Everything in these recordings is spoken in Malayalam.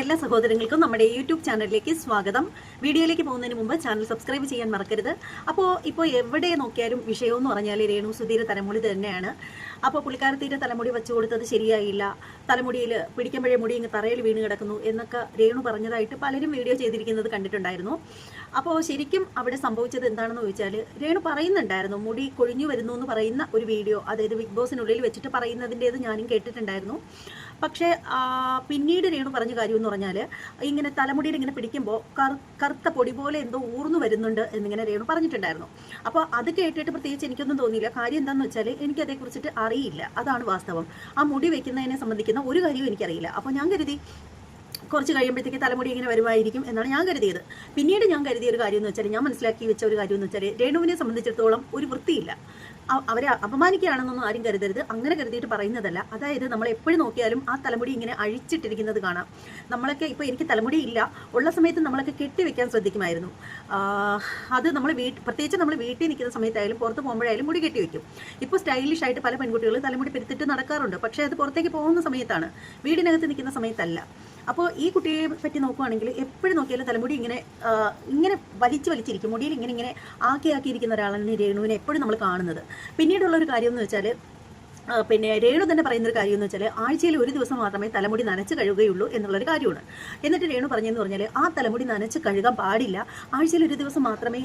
എല്ലാ സഹോദരങ്ങൾക്കും നമ്മുടെ യൂട്യൂബ് ചാനലിലേക്ക് സ്വാഗതം. വീഡിയോയിലേക്ക് പോകുന്നതിന് മുമ്പ് ചാനൽ സബ്സ്ക്രൈബ് ചെയ്യാൻ മറക്കരുത്. അപ്പോൾ ഇപ്പോൾ എവിടെ നോക്കിയാലും വിഷയം എന്ന് പറഞ്ഞാൽ രേണു സുധീര തലമുടി തന്നെയാണ്. അപ്പോൾ പുള്ളിക്കാരത്തിന്റെ തലമുടി വെച്ചു കൊടുത്തത് ശരിയായില്ല. തലമുടിയിൽ പിടിക്കുമ്പോഴേ മുടി ഇങ്ങ് തറയിൽ വീണ് കിടക്കുന്നു എന്നൊക്കെ രേണു പറഞ്ഞതായിട്ട് പലരും വീഡിയോ ചെയ്തിരിക്കുന്നത് കണ്ടിട്ടുണ്ടായിരുന്നു. അപ്പോൾ ശരിക്കും അവിടെ സംഭവിച്ചത് എന്താണെന്ന് ചോദിച്ചാൽ രേണു പറയുന്നുണ്ടായിരുന്നു മുടി കൊഴിഞ്ഞു വരുന്നു എന്ന് പറയുന്ന ഒരു വീഡിയോ അതായത് ബിഗ് ബോസിനുള്ളിൽ വെച്ചിട്ട് പറയുന്നതിന്റേത് ഞാനും കേട്ടിട്ടുണ്ടായിരുന്നു. പക്ഷേ പിന്നീട് രേണു പറഞ്ഞ കാര്യം എന്ന് പറഞ്ഞാൽ ഇങ്ങനെ തലമുടിയിൽ ഇങ്ങനെ പിടിക്കുമ്പോൾ കറു കറുത്ത പൊടി പോലെ എന്തോ ഊർന്നു വരുന്നുണ്ട് എന്നിങ്ങനെ രേണു പറഞ്ഞിട്ടുണ്ടായിരുന്നു. അപ്പോൾ അത് കേട്ടിട്ട് പ്രത്യേകിച്ച് എനിക്കൊന്നും തോന്നിയില്ല. കാര്യം എന്താണെന്ന് വെച്ചാൽ എനിക്കതേക്കുറിച്ചിട്ട് അറിയില്ല. അതാണ് വാസ്തവം. ആ മുടി വെക്കുന്നതിനെ സംബന്ധിക്കുന്ന ഒരു കാര്യവും എനിക്കറിയില്ല. അപ്പോൾ ഞാൻ കരുതി കുറച്ച് കഴിയുമ്പോഴത്തേക്ക് തലമുടി ഇങ്ങനെ വരുമായിരിക്കും എന്നാണ് ഞാൻ കരുതിയത്. പിന്നീട് ഞാൻ കരുതിയ ഒരു കാര്യം എന്ന് വെച്ചാൽ ഞാൻ മനസ്സിലാക്കി വെച്ച ഒരു കാര്യം എന്ന് വെച്ചാൽ രേണുവിനെ സംബന്ധിച്ചിടത്തോളം ഒരു വൃത്തിയില്ല. അവരെ അപമാനിക്കുകയാണെന്നൊന്നും ആരും കരുതരുത്. അങ്ങനെ കരുതിയിട്ട് പറയുന്നതല്ല. അതായത് നമ്മൾ എപ്പോഴും നോക്കിയാലും ആ തലമുടി ഇങ്ങനെ അഴിച്ചിട്ടിരിക്കുന്നത് കാണാം. നമ്മളൊക്കെ ഇപ്പോൾ എനിക്ക് തലമുടി ഇല്ല. ഉള്ള സമയത്ത് നമ്മളൊക്കെ കെട്ടിവെക്കാൻ ശ്രദ്ധിക്കുമായിരുന്നു. അത് നമ്മൾ വീട്ട് പ്രത്യേകിച്ച് നമ്മൾ വീട്ടിൽ നിൽക്കുന്ന സമയത്തായാലും പുറത്ത് പോകുമ്പോഴായാലും മുടി കെട്ടിവെക്കും ഇപ്പോൾ സ്റ്റൈലിഷ് ആയിട്ട് പല പെൺകുട്ടികളും തലമുടി പെരുത്തിട്ട് നടക്കാറുണ്ട്. പക്ഷേ അത് പുറത്തേക്ക് പോകുന്ന സമയത്താണ്. വീടിനകത്ത് നിൽക്കുന്ന സമയത്തല്ല. അപ്പോൾ ഈ കുട്ടിയെ പറ്റി നോക്കുവാണെങ്കിൽ എപ്പോഴും നോക്കിയാലും തലമുടി ഇങ്ങനെ ഇങ്ങനെ വലിച്ചു വലിച്ചിരിക്കും. മുടിയിൽ ഇങ്ങനെ ഇങ്ങനെ ആക്കി ആക്കിയിരിക്കുന്ന ഒരാളാണ് രേണുവിനെ എപ്പോഴും നമ്മൾ കാണുന്നത്. പിന്നീടുള്ള ഒരു കാര്യം എന്ന് വെച്ചാൽ പിന്നെ രേണു തന്നെ പറയുന്ന ഒരു കാര്യം എന്ന് വെച്ചാൽ ആഴ്ചയിൽ ഒരു ദിവസം മാത്രമേ തലമുടി നനച്ച് കഴുകുകയുള്ളൂ എന്നുള്ളൊരു കാര്യമാണ്. എന്നിട്ട് രേണു പറഞ്ഞെന്ന് പറഞ്ഞാൽ ആ തലമുടി നനച്ച് കഴുകാൻ പാടില്ല. ആഴ്ചയിൽ ഒരു ദിവസം മാത്രമേ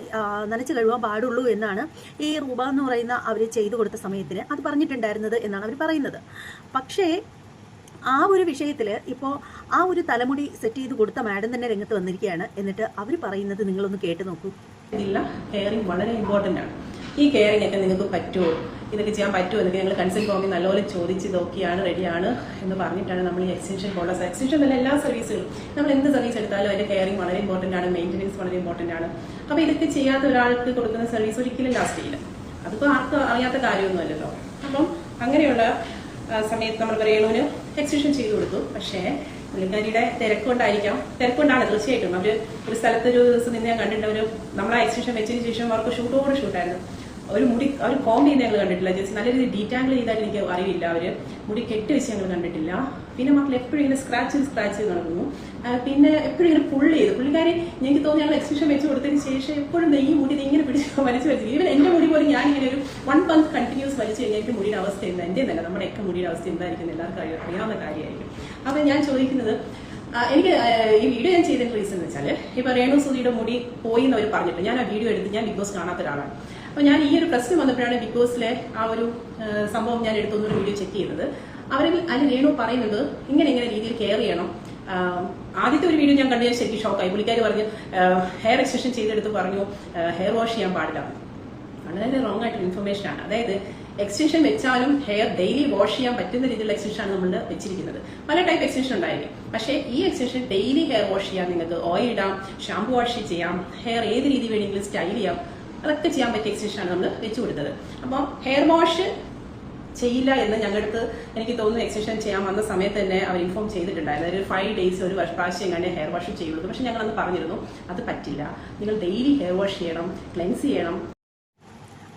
നനച്ച് കഴുകാൻ പാടുള്ളൂ എന്നാണ് ഈ റൂബ എന്ന് പറയുന്ന അവർ ചെയ്തു കൊടുത്ത സമയത്തിന് അത് പറഞ്ഞിട്ടുണ്ടായിരുന്നത് എന്നാണ് അവർ പറയുന്നത്. പക്ഷേ ആ ഒരു വിഷയത്തിൽ ഇപ്പോൾ ആ ഒരു തലമുടി സെറ്റ് ചെയ്ത് കൊടുത്ത മാഡം തന്നെ രംഗത്ത് വന്നിരിക്കുകയാണ്. എന്നിട്ട് അവർ പറയുന്നത് നിങ്ങളൊന്ന് കേട്ട് നോക്കൂ. ഇതില്ല കെയറിങ് വളരെ ഇമ്പോർട്ടന്റ് ആണ്. ഈ കെയറിങ് ഒക്കെ നിങ്ങൾക്ക് പറ്റുമോ? ഇതൊക്കെ ചെയ്യാൻ പറ്റുമോ? എന്നൊക്കെ ഞങ്ങൾ കൺസൾട്ട് ഫോമിൽ നല്ലപോലെ ചോദിച്ച് നോക്കിയാണ് റെഡിയാണ് എന്ന് പറഞ്ഞിട്ടാണ് നമ്മൾ ഈ എക്സ്റ്റൻഷൻ പോലുള്ള എക്സ്റ്റൻഷൻ തന്നെ എല്ലാ സർവീസുകളും നമ്മൾ എന്ത് സർവീസ് എടുത്താലും അതിന്റെ കെയറിങ് വളരെ ഇമ്പോർട്ടന്റ് ആണ് മെയിന്റനൻസ് വളരെ ഇമ്പോർട്ടന്റ് ആണ്. അപ്പോൾ ഇതൊക്കെ ചെയ്യാത്ത ഒരാൾക്ക് കൊടുക്കുന്ന സർവീസ് ഒരിക്കലും ലാസ്റ്റ് ചെയ്യില്ല. അതിപ്പോൾ ആർക്കും അറിയാത്ത കാര്യമൊന്നുമല്ലല്ലോ. അപ്പം അങ്ങനെയുള്ള സമയത്ത് നമ്മൾ രേണുവിന് എക്സിബിഷൻ ചെയ്തു കൊടുത്തു. പക്ഷേ പുള്ളിക്കാരിയുടെ തിരക്കുകൊണ്ടായിരിക്കാം. തിരക്കുകൊണ്ടാണ് തീർച്ചയായിട്ടും. അവർ ഒരു സ്ഥലത്ത് ഒരു ദിവസം നിന്ന് ഞാൻ കണ്ടിട്ടുണ്ട്. അവർ നമ്മളെ എക്സിബിഷൻ വെച്ചതിന് ശേഷം അവർക്ക് ഷൂട്ടോട് ഷൂട്ടായിരുന്നു ഒരു മുടി അവർ കോം ചെയ്യുന്ന ഞങ്ങൾ കണ്ടിട്ടില്ല. ജസ്റ്റ് നല്ല രീതിയിൽ ഡീറ്റാങ്കിൾ ചെയ്താൽ എനിക്ക് അറിയില്ല അവർ മുടി കെട്ടി വെച്ച് ഞങ്ങൾ കണ്ടിട്ടില്ല. പിന്നെ മക്കൾ എപ്പോഴും ഇങ്ങനെ സ്ക്രാച്ച് സ്ക്രാച്ച് നടക്കുന്നു. പിന്നെ എപ്പോഴും ഇങ്ങനെ പുള്ള് ചെയ്തു. പുള്ളിക്കാരി എനിക്ക് തോന്നി ഞങ്ങൾ എക്സിബിഷൻ വെച്ച് കൊടുത്തതിന് ശേഷം എപ്പോഴും ഈ മുടി ഇങ്ങനെ പിടിച്ച് വലിച്ചു വലിച്ചു. ഈവൻ എന്റെ മുടി പോലും ഞാൻ ഇങ്ങനെ ഒരു വൺ മന്ത് കണ്ടിന്യൂസ് വലിച്ചു കഴിഞ്ഞാൽ എനിക്ക് മുടിയുടെ അവസ്ഥ എന്താ? എന്റെ നല്ല നമ്മുടെ ഒക്കെ മുടിയുടെ അവസ്ഥ എന്തായിരിക്കും എല്ലാവർക്കും അറിയാം- അറിയാവുന്ന കാര്യമായിരിക്കും. അപ്പൊ ഞാൻ ചോദിക്കുന്നത് എനിക്ക് ഈ വീഡിയോ ഞാൻ ചെയ്തിട്ടുള്ള റീസൺ എന്ന് വെച്ചാൽ ഇപ്പൊ രേണു സുധിയുടെ മുടി പോയി എന്ന് അവർ പറഞ്ഞിട്ട് ഞാൻ ആ വീഡിയോ എടുത്ത് ഞാൻ ബിഗ് ബോസ് കാണാത്ത ഒരാളാണ്. അപ്പൊ ഞാൻ ഈ ഒരു പ്രശ്നം വന്നപ്പോഴാണ് ബിഗ് ബോസിലെ ആ ഒരു സംഭവം ഞാൻ എടുത്തൊന്നൊരു വീഡിയോ ചെക്ക് ചെയ്യുന്നത്. അവരിൽ അതിൽ രേണു പറയുന്നത് ഇങ്ങനെ ഇങ്ങനെ രീതിയിൽ കെയർ ചെയ്യണം. ആദ്യത്തെ ഒരു വീഡിയോ ഞാൻ കണ്ടു ശരിക്കും ഷോക്കായി പുള്ളിക്കാർ പറഞ്ഞു ഹെയർ എക്സ്റ്റൻഷൻ ചെയ്തെടുത്ത് പറഞ്ഞു ഹെയർ വാഷ് ചെയ്യാൻ പാടില്ല. വളരെ റോങ് ആയിട്ടുള്ള ഇൻഫർമേഷൻ ആണ്. അതായത് എക്സ്റ്റൻഷൻ വെച്ചാലും ഹെയർ ഡെയിലി വാഷ് ചെയ്യാൻ പറ്റുന്ന രീതിയിലുള്ള എക്സ്റ്റൻഷൻ ആണ് നമ്മൾ വെച്ചിരിക്കുന്നത്. പല ടൈപ്പ് എക്സ്റ്റൻഷൻ ഉണ്ടായിരിക്കും. പക്ഷേ ഈ എക്സ്റ്റൻഷൻ ഡെയിലി ഹെയർ വാഷ് ചെയ്യാം നിങ്ങൾക്ക് ഓയിൽ ഇടാം ഷാംപു വാഷ് ചെയ്യാം ഹെയർ ഏത് രീതി വേണമെങ്കിലും സ്റ്റൈൽ ചെയ്യാം. അതൊക്കെ ചെയ്യാൻ പറ്റിയ എക്സ്റ്റൻഷൻ ആണ് നമ്മൾ വെച്ചു കൊടുത്തത്. അപ്പം ഹെയർ വാഷ് ചെയ്യില്ല എന്ന് അടുത്ത് എനിക്ക് തോന്നുന്നു എക്സ്റ്റൻഷൻ ചെയ്യാൻ വന്ന സമയത്ത് തന്നെ അവർ ഇൻഫോം ചെയ്തിട്ടുണ്ടായിരുന്നു. ഒരു ഫൈവ് ഡേയ്സ് ഒരു പ്രാവശ്യം കണ്ടേ ഹെയർ വാഷ് ചെയ്യുള്ളൂ. പക്ഷെ ഞങ്ങൾ അന്ന് പറഞ്ഞിരുന്നു അത് പറ്റില്ല. നിങ്ങൾ ഡെയിലി ഹെയർ വാഷ് ചെയ്യണം ക്ലെൻസ് ചെയ്യണം.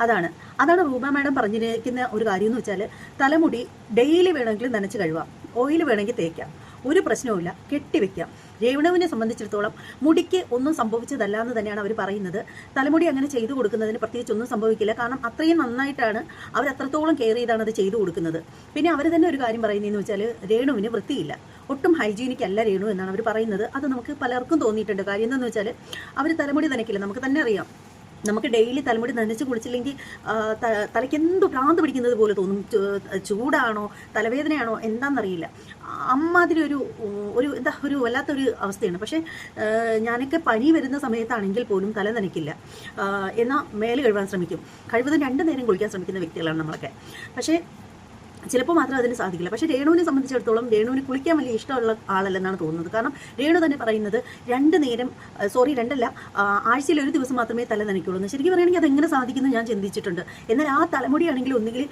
അതാണ്. അതാണ് റൂബ മാഡം പറഞ്ഞിരിക്കുന്ന ഒരു കാര്യം എന്ന് വെച്ചാൽ തലമുടി ഡെയിലി വേണമെങ്കിൽ നനച്ച് കഴുകാം. ഓയിൽ വേണമെങ്കിൽ തേക്കാം. ഒരു പ്രശ്നവുമില്ല. കെട്ടിവെക്കാം രേണുവിനെ സംബന്ധിച്ചിടത്തോളം മുടിക്ക് ഒന്നും സംഭവിച്ചതല്ല എന്ന് തന്നെയാണ് അവർ പറയുന്നത്. തലമുടി അങ്ങനെ ചെയ്തു കൊടുക്കുന്നതിന് പ്രത്യേകിച്ച് ഒന്നും സംഭവിക്കില്ല. കാരണം അത്രയും നന്നായിട്ടാണ് അവർ അത്രത്തോളം കെയർ ചെയ്താണ് അത് ചെയ്തു കൊടുക്കുന്നത്. പിന്നെ അവർ തന്നെ ഒരു കാര്യം പറയുന്നതെന്ന് വെച്ചാൽ രേണുവിന് വൃത്തിയില്ല. ഒട്ടും ഹൈജീനിക് അല്ല രേണു എന്നാണ് അവർ പറയുന്നത്. അത് നമുക്ക് പലർക്കും തോന്നിയിട്ടുണ്ട്. കാര്യം എന്താണെന്ന് വെച്ചാൽ അവർ തലമുടി നനയ്ക്കില്ല. നമുക്ക് തന്നെ അറിയാം. നമുക്ക് ഡെയിലി തലമുടി നനച്ച് കുളിച്ചില്ലെങ്കിൽ തലയ്ക്ക് എന്തോ ഭ്രാന്ത് പിടിക്കുന്നത് പോലെ തോന്നും. ചൂടാണോ തലവേദനയാണോ എന്താണെന്നറിയില്ല അമ്മാതിരി ഒരു ഒരു എന്താ ഒരു വല്ലാത്തൊരു അവസ്ഥയാണ്. പക്ഷേ ഞാനൊക്കെ പനി വരുന്ന സമയത്താണെങ്കിൽ പോലും തല നനയ്ക്കില്ല. എന്നാൽ മേലെ കഴുകാൻ ശ്രമിക്കും. കഴിവതും രണ്ട് നേരം കുളിക്കാൻ ശ്രമിക്കുന്ന വ്യക്തികളാണ് നമ്മളൊക്കെ. പക്ഷേ ചിലപ്പോൾ മാത്രം അതിന് സാധിക്കില്ല. പക്ഷേ രേണുവിനെ സംബന്ധിച്ചിടത്തോളം രേണുവിന് കുളിക്കാൻ വലിയ ഇഷ്ടമുള്ള ആളല്ലെന്നാണ് തോന്നുന്നത്. കാരണം രേണു തന്നെ പറയുന്നത് രണ്ട് നേരം സോറി രണ്ടല്ല ആഴ്ചയിൽ ഒരു ദിവസം മാത്രമേ തല നനയ്ക്കുള്ളൂ. എന്ന് ശരിക്കും പറയുകയാണെങ്കിൽ അതെങ്ങനെ സാധിക്കുന്നു ഞാൻ ചിന്തിച്ചിട്ടുണ്ട്. എന്നാൽ ആ തലമുടിയാണെങ്കിൽ ഒന്നുകിൽ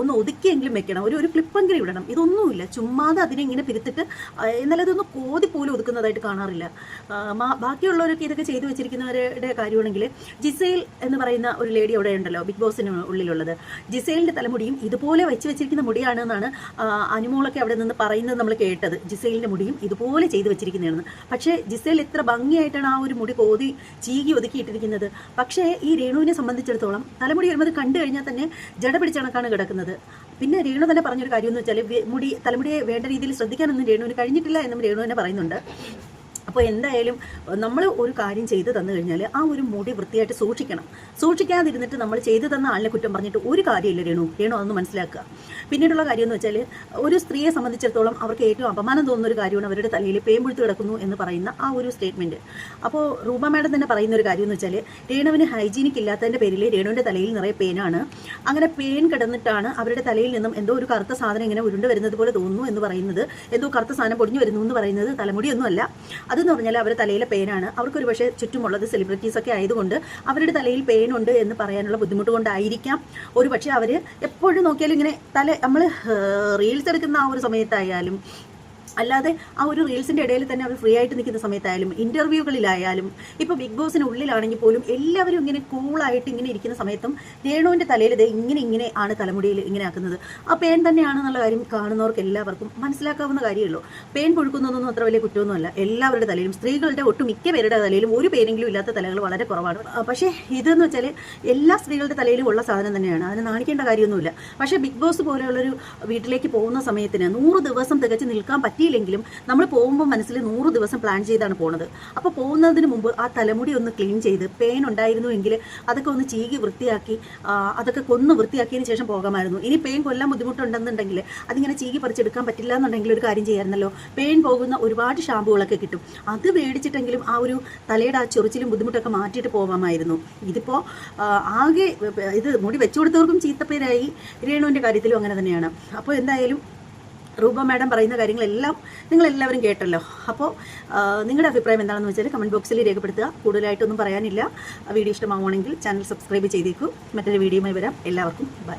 ഒന്ന് ഒതുക്കിയെങ്കിലും വെക്കണം. ഒരു ഒരു ക്ലിപ്പെങ്കിലും ഇടണം. ഇതൊന്നുമില്ല. ചുമ്മാതെ അതിനെ ഇങ്ങനെ പിരുത്തിട്ട് എന്നാൽ അതൊന്ന് കോതി പോലും ഒതുക്കുന്നതായിട്ട് കാണാറില്ല. ബാക്കിയുള്ളവരൊക്കെ ഇതൊക്കെ ചെയ്തു വെച്ചിരിക്കുന്നവരുടെ കാര്യമാണെങ്കിൽ ജിസൈൽ എന്ന് പറയുന്ന ഒരു ലേഡി അവിടെ ഉണ്ടല്ലോ ബിഗ് ബോസിന് ഉള്ളിലുള്ളത്. ജിസൈലിന്റെ തലമുടിയും ഇതുപോലെ വെച്ച് വെച്ചിരിക്കുന്ന മുടിയാണ് എന്നാണ് അനുമോളൊക്കെ അവിടെ നിന്ന് പറയുന്നത് നമ്മൾ കേട്ടത്. ജിസേലിന്റെ മുടിയും ഇതുപോലെ ചെയ്തു വെച്ചിരിക്കുന്നതാണ് പക്ഷേ ജിസേൽ എത്ര ഭംഗിയായിട്ടാണ് ആ ഒരു മുടി കോതി ചീകി ഒതുക്കിയിട്ടിരിക്കുന്നത്. പക്ഷേ ഈ രേണുവിനെ സംബന്ധിച്ചിടത്തോളം തലമുടി വരുമ്പോൾ കണ്ടു കഴിഞ്ഞാൽ തന്നെ ജട പിടിച്ചണക്കാണ് കിടക്കുന്നത്. പിന്നെ രേണു തന്നെ പറഞ്ഞൊരു കാര്യം എന്ന് വെച്ചാൽ മുടി തലമുടിയെ വേണ്ട രീതിയിൽ ശ്രദ്ധിക്കാനൊന്നും രേണുവിന് കഴിഞ്ഞിട്ടില്ല എന്നും രേണു തന്നെ പറയുന്നുണ്ട്. അപ്പോൾ എന്തായാലും നമ്മൾ ഒരു കാര്യം ചെയ്തു തന്നു കഴിഞ്ഞാൽ ആ ഒരു മുടി വൃത്തിയായിട്ട് സൂക്ഷിക്കണം. സൂക്ഷിക്കാതിരുന്നിട്ട് നമ്മൾ ചെയ്തു തന്ന ആളിനെ കുറ്റം പറഞ്ഞിട്ട് ഒരു കാര്യമില്ല രേണു. രേണു അതൊന്ന് മനസ്സിലാക്കുക. പിന്നീടുള്ള കാര്യം എന്ന് വെച്ചാൽ ഒരു സ്ത്രീയെ സംബന്ധിച്ചിടത്തോളം അവർക്ക് ഏറ്റവും അപമാനം തോന്നുന്ന ഒരു കാര്യമാണ് അവരുടെ തലയിൽ പേമ്പുഴുത്ത് കിടക്കുന്നു എന്ന് പറയുന്ന ആ ഒരു സ്റ്റേറ്റ്മെന്റ് അപ്പോൾ റൂപ മാഡം തന്നെ പറയുന്ന ഒരു കാര്യം എന്ന് വെച്ചാൽ രേണുവിന് ഹൈജീനിക് ഇല്ലാത്തതിന്റെ പേരിൽ രേണുവിന്റെ തലയിൽ നിറയെ പേനാണ്. അങ്ങനെ പേൻ കിടന്നിട്ടാണ് അവരുടെ തലയിൽ നിന്നും എന്തോ ഒരു കറുത്ത സാധനം ഇങ്ങനെ ഉരുണ്ട് വരുന്നത് പോലെ തോന്നുന്നു എന്ന് പറയുന്നത്. എന്തോ കറുത്ത സാധനം പൊടിഞ്ഞു വരുന്നു എന്ന് പറയുന്നത് തലമുടിയൊന്നുമല്ല. അതെന്ന് പറഞ്ഞാൽ അവരുടെ തലയിലെ പേനാണ്. അവർക്കൊരു പക്ഷേ ചുറ്റുമുള്ളത് സെലിബ്രിറ്റീസൊക്കെ ആയതുകൊണ്ട് അവരുടെ തലയിൽ പെയിനുണ്ട് എന്ന് പറയാനുള്ള ബുദ്ധിമുട്ട് കൊണ്ടായിരിക്കാം ഒരു പക്ഷേ അവർ എപ്പോഴും നോക്കിയാലും ഇങ്ങനെ തല നമ്മൾ റീൽസ് എടുക്കുന്ന ആ ഒരു സമയത്തായാലും അല്ലാതെ ആ ഒരു റീൽസിന്റെ ഇടയിൽ തന്നെ അവർ ഫ്രീ ആയിട്ട് നിൽക്കുന്ന സമയത്തായാലും ഇന്റർവ്യൂകളിലായാലും ഇപ്പോൾ ബിഗ് ബോസിന് ഉള്ളിലാണെങ്കിൽ പോലും എല്ലാവരും ഇങ്ങനെ കൂളായിട്ട് ഇങ്ങനെ ഇരിക്കുന്ന സമയത്തും രേണുവിന്റെ തലയിൽ ഇത് ഇങ്ങനെ ഇങ്ങനെ ആണ് തലമുടിയിൽ ഇങ്ങനെ ആക്കുന്നത്. ആ പേൻ തന്നെയാണെന്നുള്ള കാര്യം കാണുന്നവർക്ക് എല്ലാവർക്കും മനസ്സിലാക്കാവുന്ന കാര്യമുള്ളൂ പേൻ പൊഴുക്കുന്നതൊന്നും അത്ര വലിയ കുറ്റമൊന്നുമല്ല. എല്ലാവരുടെ തലയിലും സ്ത്രീകളുടെ ഒട്ടുമിക്ക പേരുടെ തലയിലും ഒരു പേരെങ്കിലും ഇല്ലാത്ത തലകൾ വളരെ കുറവാണ്. പക്ഷേ ഇതെന്ന് വെച്ചാൽ എല്ലാ സ്ത്രീകളുടെ തലയിലും ഉള്ള സാധനം തന്നെയാണ്. അതിന് നാണിക്കേണ്ട കാര്യമൊന്നുമില്ല. പക്ഷേ ബിഗ് ബോസ് പോലെയുള്ളൊരു വീട്ടിലേക്ക് പോകുന്ന സമയത്തിന് നൂറ് ദിവസം തികച്ച് നിൽക്കാൻ പറ്റിയില്ലെങ്കിലും നമ്മൾ പോകുമ്പോൾ മനസ്സിൽ നൂറ് ദിവസം പ്ലാൻ ചെയ്താണ് പോണത്. അപ്പോൾ പോകുന്നതിന് മുമ്പ് ആ തലമുടി ഒന്ന് ക്ലീൻ ചെയ്ത് പെയിൻ ഉണ്ടായിരുന്നു എങ്കിൽ അതൊക്കെ ഒന്ന് ചീകി വൃത്തിയാക്കി അതൊക്കെ കൊന്ന് വൃത്തിയാക്കിയതിന് ശേഷം പോകാമായിരുന്നു. ഇനി പെയിൻ കൊല്ലാൻ ബുദ്ധിമുട്ടുണ്ടെന്നുണ്ടെങ്കിൽ അതിങ്ങനെ ചീകി പറിച്ചെടുക്കാൻ പറ്റില്ല എന്നുണ്ടെങ്കിൽ ഒരു കാര്യം ചെയ്യാമായിരുന്നല്ലോ. പെയിൻ പോകുന്ന ഒരുപാട് ഷാമ്പുകളൊക്കെ കിട്ടും. അത് മേടിച്ചിട്ടെങ്കിലും ആ ഒരു തലയുടെ ആ ചൊറിച്ചിലും ബുദ്ധിമുട്ടൊക്കെ മാറ്റിയിട്ട് പോകാമായിരുന്നു. ഇതിപ്പോൾ ആകെ ഇത് മുടി വെച്ചു കൊടുത്തവർക്കും ചീത്തപ്പേരായി. രേണുവിന്റെ കാര്യത്തിലും അങ്ങനെ തന്നെയാണ്. അപ്പോൾ എന്തായാലും റൂപ മാഡം പറയുന്ന കാര്യങ്ങളെല്ലാം നിങ്ങൾ എല്ലാവരും കേട്ടല്ലോ അപ്പോൾ നിങ്ങളുടെ അഭിപ്രായം എന്താണെന്ന് വെച്ചാൽ കമന്റ് ബോക്സിൽ രേഖപ്പെടുത്തുക. കൂടുതലായിട്ടൊന്നും പറയാനില്ല. വീഡിയോ ഇഷ്ടമാവുകയാണെങ്കിൽ ചാനൽ സബ്സ്ക്രൈബ് ചെയ്തേക്കൂ. മറ്റൊരു വീഡിയോയുമായി വരാം. എല്ലാവർക്കും ബൈ